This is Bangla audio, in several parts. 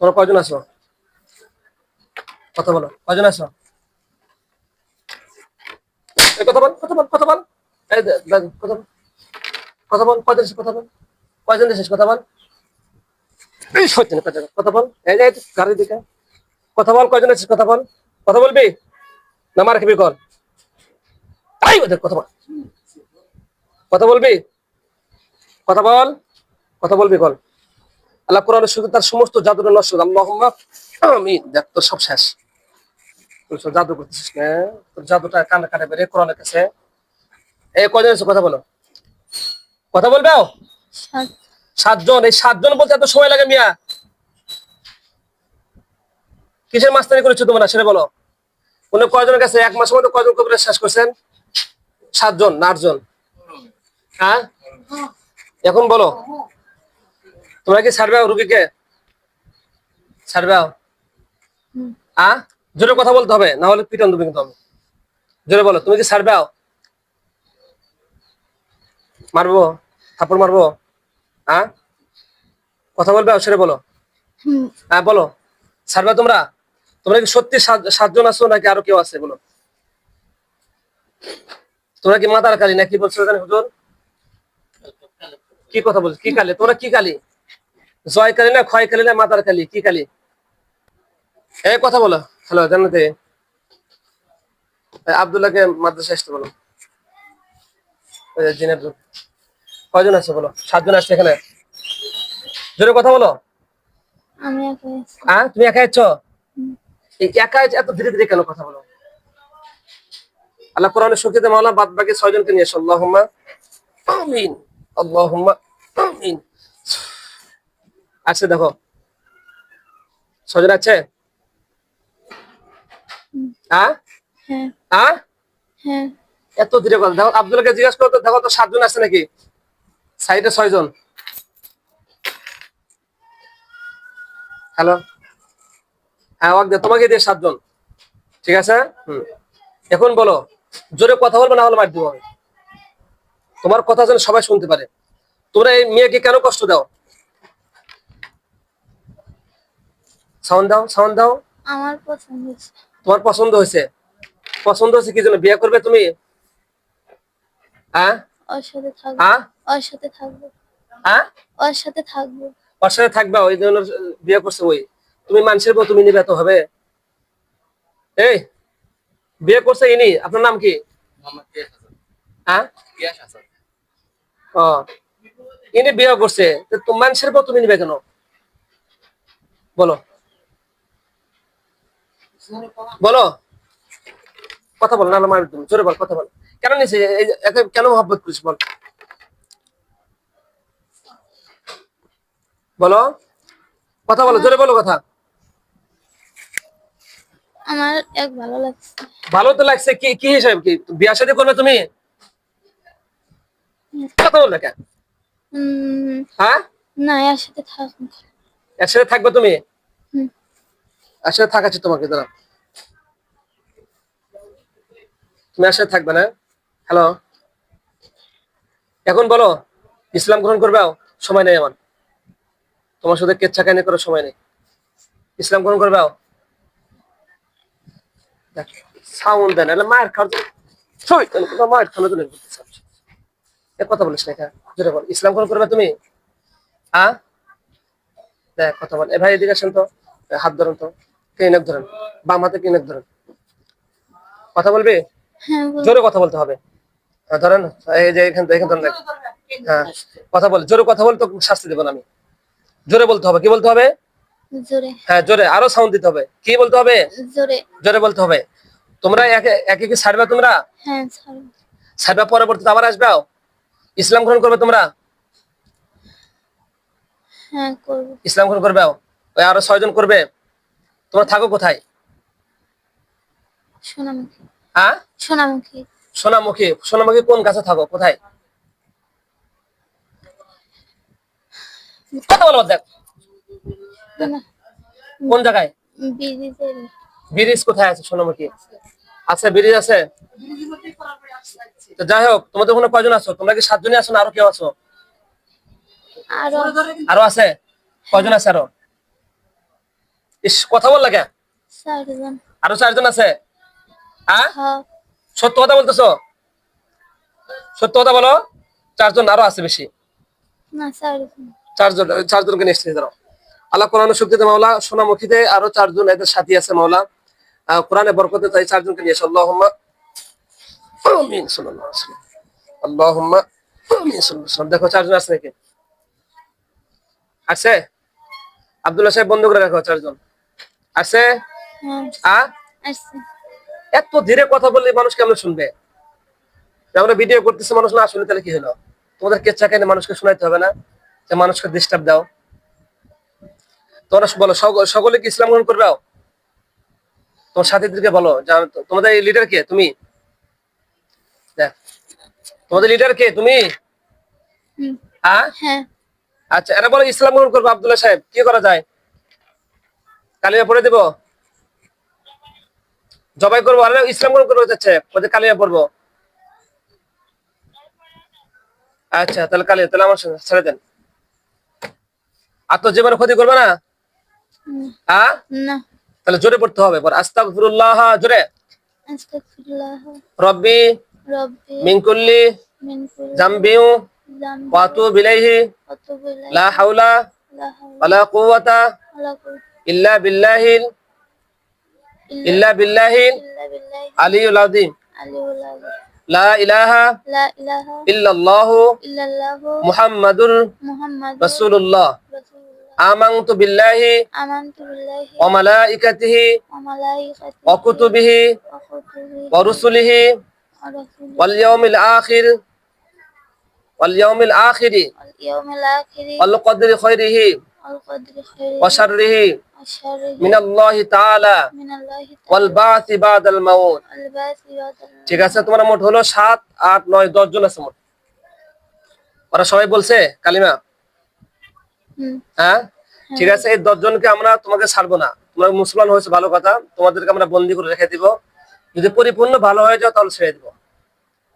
তোমরা কয়জন আছো? কথা বলো কয়জন আছো? কথা বল কথা বল কথা বল। কথা বল। কয়জন এসেছিস কথা বল। কয়জন এসেছিস কথা বল। কথা বল এই যে গাড়ি দিকে। কথা বল, কয়জন এসেছিস কথা বল। কথা বলবি? না, মার খাবি কর। তাই কথা বল। কথা বলবি? কথা বল, কথা বলবি, কল। আল্লাহ কোরআনের শুধু তার সমস্ত জাদুটা নষ্ট আল্লাহুম্মা আমিন। দেখ তোর সব শেষ। জাদু করছিস না। তোর জাদুটা কানে কানে বেরে কোরআনের কাছে। এই কয়জন এসে কথা বলো? কথা বলবে সাতজন। এই সাতজন বলতে এত সময় লাগে মিয়া। কিসের মাস্তানি করেছ তোমরা সেটা বলো। উনি কয়জনের কাছে? এক মাসের মধ্যে কয়জন কবিরা শেষ করছেন? সাতজন না আটজন? হ্যাঁ। এখন বলো। তোমরা কি ছাড়বে রুগীকে? ছাড়বে। আ? জোরে কথা বলতে হবে না হলে পিটন দেবে কিন্তু আমি। জোরে বলো তুমি কি ছাড়বে মারবো? থাপড় মারবো? হ্যাঁ কথা বলবে সেটা বলো। হ্যাঁ বলো। ছাড়বে তোমরা? তোমরা কি সত্যি সাতজন আছো নাকি আরও কেউ আছে বলো। তোমরা কি মাতার কালী নাকি বলছো হুজুর? কি কথা বলছো? কি কালে? তোমরা কি কালী? জয় কালী না ক্ষয় কালী না মাতার কালী? কি কালী? এই কথা বলো। হ্যালো জানাতে আবদুল্লাহকে মাদ্রাসা আসতে বলো। জিনের কয়জন আছে বলো? সাতজন আসছে এখানে? জোরে কথা বলো। আমি একা আছি। হ্যাঁ তুমি একা আছো? একা এত ধীরে ধীরে কেন কথা বলো? আল্লাহ কোরআনের শক্তিতে মাওলা বাদ বাকি ছয়জনকে নিয়ে এসো। আল্লাহুম্মা আমিন। আল্লাহুম্মা আমিন। আছে দেখো। ছয়জন আছে? হ্যাঁ। হ্যাঁ। এত ধীরে কথা। দেখো আব্দুল্লাহকে জিজ্ঞেস করো তো দেখো তো সাতজন আছে নাকি? সাইডে ছয়জন। হ্যালো? হ্যাঁ তোমাকে দিয়ে সাতজন। ঠিক আছে? হুম। এখন বলো জোরে কথা বলব না হলে মার দিব তোমার কথা যেন সবাই শুনতে পারে। তোমরা এই মেয়েকে কেন কষ্ট দাও? সাউন্ড দাও সাউন্ড দাও। আমার পছন্দ হয়েছে। তোমার পছন্দ হয়েছে? পছন্দ হয়েছে কি জন্য? বিয়ে করবে তুমি? হ্যাঁ? ওর সাথে থাকব। হ্যাঁ? ওর সাথে থাকব। হ্যাঁ? ওর সাথে থাকব। ওর সাথে থাকবা ওই জন্য বিয়ে করছে ওই। তুমি মানুষের বউ তুমি নিবে তো হবে। এই বিয়ে করছে ইনি। আপনার নাম কি? হ্যাঁ? ও ইনি বিয়ে করছে। তো তুমি মানুষের বউ তুমি নিবে কেন? বলো। বলো। কথা বল না না মার তুমি। জোরে বল কথা বল। কেন নিছে কেন মহব্বত করিস বল। বলো। কথা বলো জোরে বলো কথা। আমার এক ভালো লাগছে। ভালো তো লাগছে কি কি হিসাবে? কি বিয়া শাদী করবে তুমি? কথা কেন? হ্যাঁ? না এর সাথে থাকব একসাথে থাকবে তুমি? একসাথে থাকাচ্ছি তোমাকে দাঁড়া তুমি একসাথে থাকবে না? হ্যালো এখন বলো, ইসলাম গ্রহণ করবে সময় নেই আমার। তোমার সাথে কেচ্ছা কাহিনী করার সময় নেই। ইসলাম গ্রহণ করবে সাউন্ড দেন কথা বলিস না বল। ইসলাম গ্রহণ করবে তুমি? হ্যাঁ কথা বল। এ ভাই, এদিকে আসেন তো। হাত ধরেন তো। ধরেন বাম হাতে ধরেন। কথা বলবি? হ্যাঁ জোরে কথা বলতে হবে। হ্যাঁ, ধরেন এই যে এখান এখান ধরেন হ্যাঁ কথা বল জোরে কথা বল তো শাস্তি দেবো আমি। জোরে বলতে হবে কি বলতে হবে? জোরে। হ্যাঁ জোরে আরও সাউন্ড দিতে হবে। কি বলতে হবে? জোরে। জোরে বলতে হবে। তোমরা একে একে কি ছাড়বে তোমরা? হ্যাঁ ছাড়বো। পরবর্তীতে আবার আসবে ইসলাম গ্রহণ করবে তোমরা? হ্যাঁ করব। ইসলাম গ্রহণ করবে ওই আরও ছয়জন করবে? তোমরা থাকো কোথায়? সোনামুখী। হ্যাঁ? সোনামুখী। সোনামুখী। সোনামুখী কোন গাছে থাকো? কোথায়? কথা বলো দেখ। কোন জায়গায়? ব্রিজ কোথায় আছে সোনামুখী? আছে ব্রিজ আছে? তো যাই হোক তোমাদের ওখানে কয়জন আছো? তোমরা কি সাতজনই আছো না আরও কেউ আছো? আরও। আরও আছে? কয়জন আছে আরও? ইস কথা বল লাগে। আরও চারজন আছে? সত্য কথা বলতেছ? সত্য কথা বলো। চারজন আরও আছে বেশি না চারজন চারজন চারজনকে নিয়ে এসেছে ধরো আল্লাহ কোরআন শক্তিতে মাওলা সোনামুখীতে আরও চারজন এদের সাথী আছে মাওলা। কোরআনে বরকতে তাই চারজনকে নিয়ে এসে আল্লাহুম্মা আমিন সাল্লাল্লাহু আলাইহি ওয়াসাল্লাম। আল্লাহুম্মা আমিন সাল্লাল্লাহু দেখো চারজন আছে নাকি? আছে? আব্দুল্লাহ সাহেব বন্ধ করে রাখো চারজন। আছে? হ্যাঁ। আ? এত ধীরে কথা বললে মানুষ কেমন শুনবে? আমরা ভিডিও করতেছি মানুষ না শুনে তাহলে কি হলো? তোমাদের কেচ্ছা কেন মানুষকে শোনাইতে হবে না? যে মানুষকে ডিস্টার্ব দাও। তোমরা বলো সকলে কি ইসলাম গ্রহণ করবে? তোমার সাথীদেরকে বলো তোমাদের লিডার কে? তুমি? দেখ। তোমাদের লিডার কে? তুমি? হ্যাঁ। আচ্ছা এরা বলো ইসলাম গ্রহণ করব আবদুল্লাহ সাহেব কি করা যায়? কালিমা পড়ে দেবো। জবাই করব আরে ইসলাম গ্রহণ করব যাচ্ছে ওদের কালিমা পড়ব। আচ্ছা তাহলে কালিমা তাহলে আমার সঙ্গে ছেড়ে দেন। আর তো জীবনে ক্ষতি করবে না? হ্যাঁ তাহলে জোরে পড়তে হবে পর আস্তাগফিরুল্লাহ জোরে। আস্তাগফিরুল্লাহ। রব্বি রব্বি। মিন কুল্লি জামবিউ ওয়া তুবু ইলাইহি লা হাওলা লা কুওয়াতা। ওয়ালা কুওয়াতা। ইল্লা বিল্লাহিল ইল্লা বিল্লাহিল আলিউল আযীম লা ইলাহা ইল্লাল্লাহু মুহাম্মাদুর রাসূলুল্লাহ বিল্লাহি ওয়া মালাইকাতিহি ওয়া কুতুবিহি ওয়া রুসুলিহি ওয়া রাসূলিহি ওয়াল ইয়াউমিল আখির ওয়াল ইয়াউমিল আখিরি ওয়াল ইয়াউমিল ঠিক আছে তোমার মোট হলো সাত আট নয় দশ জন আছে মোট। ওরা সবাই বলছে কালিমা? হ্যাঁ? ঠিক আছে এই দশ জনকে আমরা তোমাকে ছাড়বো না। তোমরা মুসলমান হয়েছে ভালো কথা। তোমাদেরকে আমরা বন্দি করে রেখে দিব। যদি পরিপূর্ণ ভালো হয়ে যাও তাহলে ছেড়ে দিব।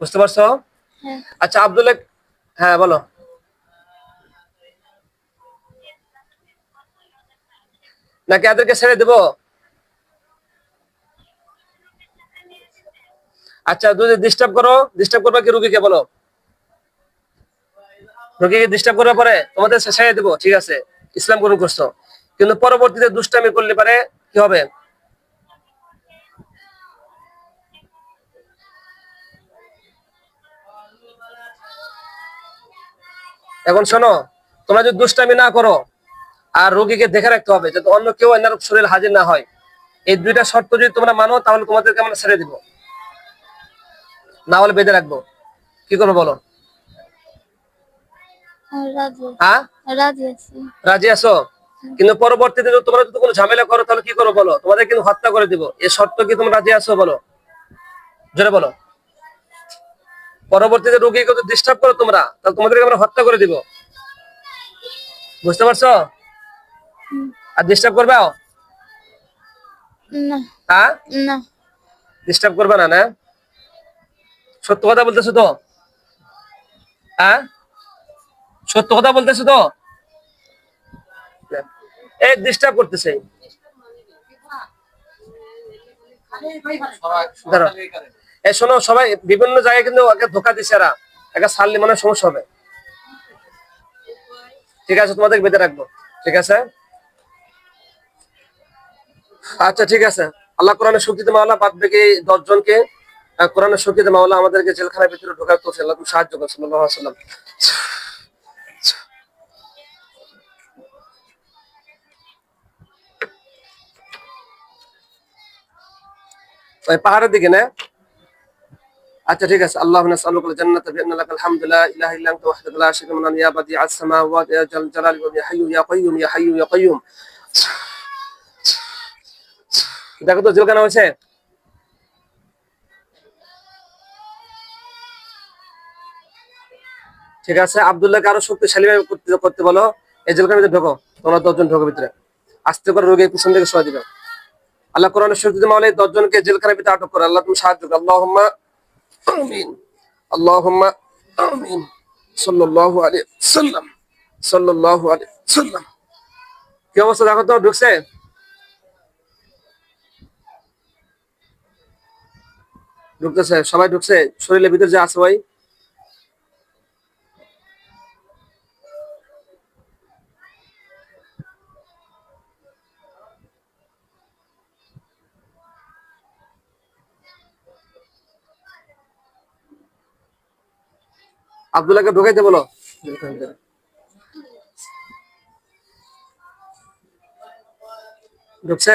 বুঝতে পারছ? হ্যাঁ। আচ্ছা আব্দুল্লাহ হ্যাঁ বলো। নাকি এদেরকে ছেড়ে দেব? আচ্ছা যদি ডিস্টার্ব করো। ডিস্টার্ব করবা কি রুগীকে বলো? রুগীকে ডিস্টার্ব করার পরে তোমাদের ছেড়ে দেবো, ঠিক আছে? ইসলাম গ্রহণ করছ। কিন্তু পরবর্তীতে দুষ্টামি করলে পারে, কি হবে? এখন শোনো, তোমরা যদি দুষ্টামি না করো আর রোগীকে দেখে রাখতে হবে যাতে অন্য কেউ এনার শরীর হাজির না হয়। এই দুইটা শর্ত যদি তোমরা মানো তাহলে তোমাদেরকে আমরা ছেড়ে দিব। না হলে বেঁধে রাখব। কি করব বলো? রাজি হ্যাঁ? রাজি আছি। কিন্তু পরবর্তীতে তোমরা যদি কোনো ঝামেলা করো তাহলে কি করো বলো? তোমাদের কিন্তু হত্যা করে দিব। এই শর্ত কি তোমরা রাজি আছো বলো? জোরে বলো। পরবর্তীতে রোগীকে ডিস্টার্ব করো তোমরা তাহলে তোমাদেরকে আমরা হত্যা করে দিব। বুঝতে পারছ। আর ডিস্টার্ব করবে না। হ্যাঁ? না। ডিস্টার্ব করবে না না? সত্য কথা বলতেছো তো? হ্যাঁ? সত্য কথা বলতেছো তো? এই ডিস্টার্ব করতেছে। এই শোনো সবাই বিভিন্ন জায়গায় কিন্তু ওকে ধোকা দিচ্ছে এরা। একা ছাড়লে মানে সমস্যা হবে। ঠিক আছে তোমাদের বেঁধে রাখব। ঠিক আছে? আচ্ছা ঠিক আছে আল্লাহ কোরআনের শক্তিতে মাওলা বাদ বাকি দশ জনকে আহ, কোরআনের শক্তিতে মাওলা আমাদেরকে জেলখানার ভিতরে ঢোকার তো আল্লাহ তুমি সাহায্য করছ পাহাড়ের দিকে না আচ্ছা ঠিক আছে আল্লাহ নাসআলুকা আল-জান্নাতা বিআন্না লাকাল হামদু ইলাহা ইল্লা আনতা ওয়াহদাকা লা শারীকা ইয়া বাদিআস সামাওয়াতি ইয়া জাল জালালি ওয়া ইয়া হাইয়্যু ইয়া কাইয়্যুম ইয়া হাইয়্যু ইয়া কাইয়্যুম দেখো তো, জেলখানা হয়েছে। ঠিক আছে, আব্দুল্লাহকে আরও শক্তিশালী ভাবে করতে বলো। এই জেলখানার ভিতরে ঢোকো, তোমরা দশজন ঢোকো ভিতরে। আস্তে করে রোগী পিছন থেকে সরাই দিবে আল্লাহ কোরআনের শক্তিতে এই দশজনকে জেলখানার ভিতরে আটক করে, আল্লাহ তুমি সাহায্য করো। সাল্লাল্লাহু আলাইহি সাল্লাম। সাল্লাম। কি অবস্থা দেখো তো, ঢুকছে? ঢুকতেছে সবাই ঢুকছে শরীরের ভিতরে যে আছে ভাই। আব্দুল্লাহকে ঢুকাইতে বলো। ঢুকছে?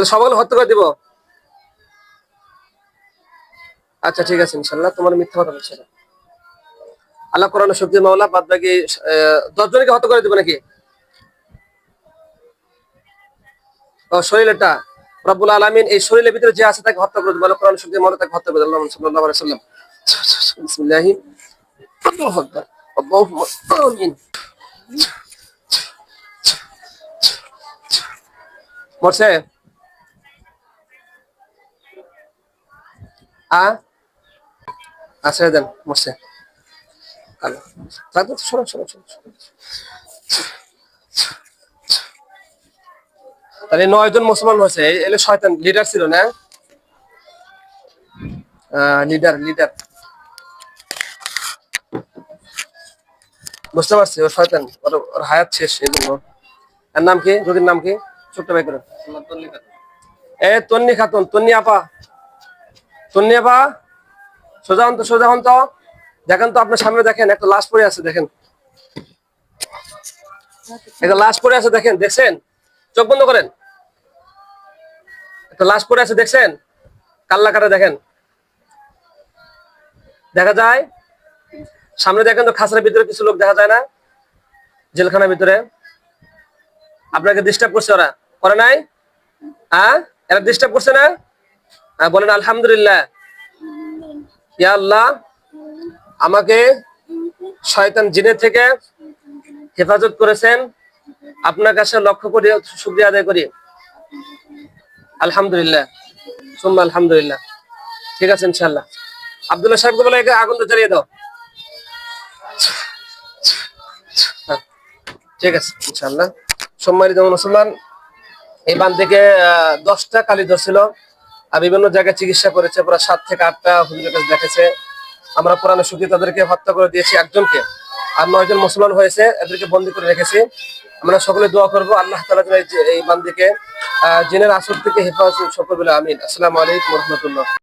তাহলে সবাই হত্যা করে দিব? আচ্ছা ঠিক আছে, ইনশাল্লাহ। তোমার মিথ্যা কথা বলছে আল্লাহ কোরআন শক্তি মাওলা বাদ বাকি দশ জনকে হত্যা করে দিব নাকি? শরীরটা রব্বুল আলামিন এই শরীরের ভিতরে যে আছে তাকে হত্যা করে দেবো। আল্লাহ কোরআন শক্তি মাওলা তাকে হত্যা করে আল্লাহ সাল্লাল্লাহু সাল্লাম মরছে? আ? শোনো। তাহলে নয় মুসলমান হয়েছে এলে শয়তান লিডার ছিল না? লিডার লিডার বুঝতে পারছি, ও শয়তান, ওর ওর হায়াত শেষ, এই জন্য। এর নাম কি? রোগীর নাম কি? ছোট্ট ভাই করে। এ, তন্নি খাতুন, তন্নি আপা। তন্নি আপা সোজা হন তো সোজা হন তো দেখেন তো আপনার সামনে দেখেন, একটা লাশ পড়ে আছে, দেখেন। একটা লাশ পড়ে আছে, দেখেন, দেখছেন? চোখ বন্ধ করেন। একটা লাশ পড়ে আছে, দেখছেন? কাল্লা কাটা দেখেন। দেখা যায়, সামনে দেখেন তো খাসের ভিতরে কিছু লোক দেখা যায় না, জেলখানার ভিতরে। আপনাকে ডিস্টার্ব করছে ওরা। করে নাই? হ্যাঁ? এরা ডিস্টার্ব করছে না? হ্যাঁ বলেন আলহামদুলিল্লাহ। ইয়া আল্লাহ আমাকে শয়তান জিনের থেকে হেফাজত করেছেন। আপনার কাছে লক্ষ্য করে শুক্রিয়া আদায় করি। আলহামদুলিল্লাহ। সুম্মা আলহামদুলিল্লাহ। ঠিক আছে ইনশাল্লাহ আব্দুল্লাহ সাহেবকে বলে আগুন তো জ্বালিয়ে দাও। হ্যাঁ, ঠিক আছে ইনশাল্লাহ সম্মানিত মুসলমান এই বান থেকে দশটা কালি ধরছিল। বিভিন্ন জায়গায় চিকিৎসা করেছে, প্রায় সাত থেকে আটটা হুজুরের কাছে দেখেছে। আমরা পুরানো সুখী তাদেরকে হত্যা করে দিয়েছি একজনকে। আর নয়জন মুসলমান হয়েছে, এদেরকে বন্দি করে রেখেছি। আমরা সকলে দোয়া করব আল্লাহ তালা এই বান্দিকে জিনের আসর থেকে হেফাজত সকল বলে আমিন। আসসালামু আলাইকুম রহমতুল্লাহ।